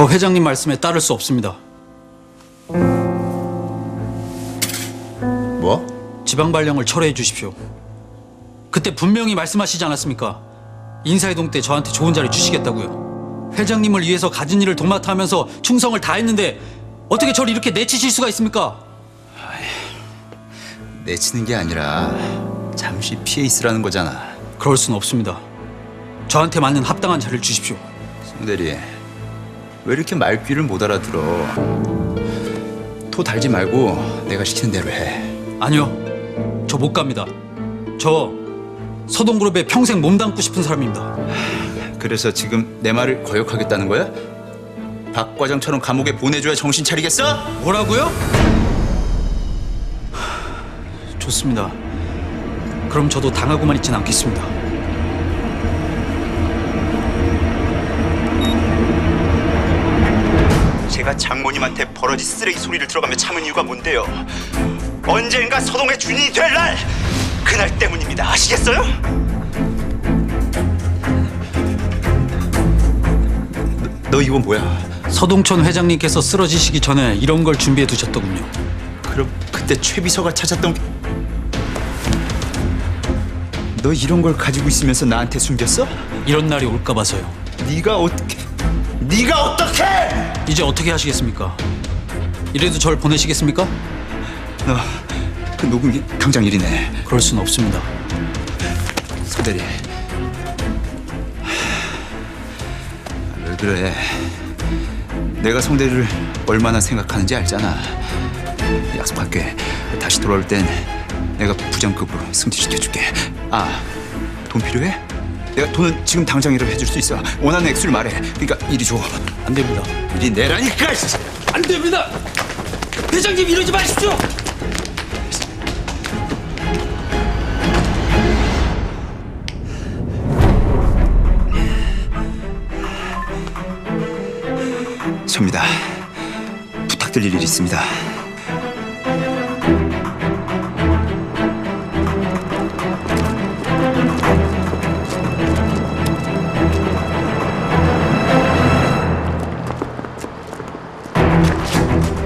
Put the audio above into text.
저 회장님 말씀에 따를 수 없습니다. 뭐? 지방 발령을 철회해 주십시오. 그때 분명히 말씀하시지 않았습니까? 인사이동 때 저한테 좋은 자리 주시겠다고요. 회장님을 위해서 가진 일을 도맡아 하면서 충성을 다했는데 어떻게 저를 이렇게 내치실 수가 있습니까? 내치는 게 아니라 잠시 피해 있으라는 거잖아. 그럴 수는 없습니다. 저한테 맞는 합당한 자리를 주십시오. 송 대리, 왜 이렇게 말귀를 못 알아들어? 토 달지 말고 내가 시키는 대로 해. 아니요. 저 못 갑니다. 저 서동그룹에 평생 몸담고 싶은 사람입니다. 그래서 지금 내 말을 거역하겠다는 거야? 박 과장처럼 감옥에 보내줘야 정신 차리겠어? 뭐라고요? 좋습니다. 그럼 저도 당하고만 있진 않겠습니다. 제가 장모님한테 버러지 쓰레기 소리를 들어가며 참은 이유가 뭔데요? 언젠가 서동의 주인이 될 날! 그날 때문입니다. 아시겠어요? 너, 너 이거 뭐야? 서동천 회장님께서 쓰러지시기 전에 이런 걸 준비해 두셨더군요. 그럼 그때 최 비서가 찾았던 게... 너 이런 걸 가지고 있으면서 나한테 숨겼어? 이런 날이 올까 봐서요. 네가 어떻게... 네가 어떻게! 이제 어떻게 하시겠습니까? 이래도 절 보내시겠습니까? 너그 녹음기 당장 일이네. 그럴 수는 없습니다. 서대리. 왜 그래? 내가 성대리를 얼마나 생각하는지 알잖아. 약속할게. 다시 돌아올 땐 내가 부장급으로 승진시켜줄게. 아, 돈 필요해? 내가 돈은 지금 당장이라도 해줄 수 있어. 원하는 액수를 말해. 그러니까 이리 줘. 안 됩니다. 이리 내라니까. 안 됩니다. 회장님 이러지 마십시오. 접니다. 부탁드릴 일이 있습니다.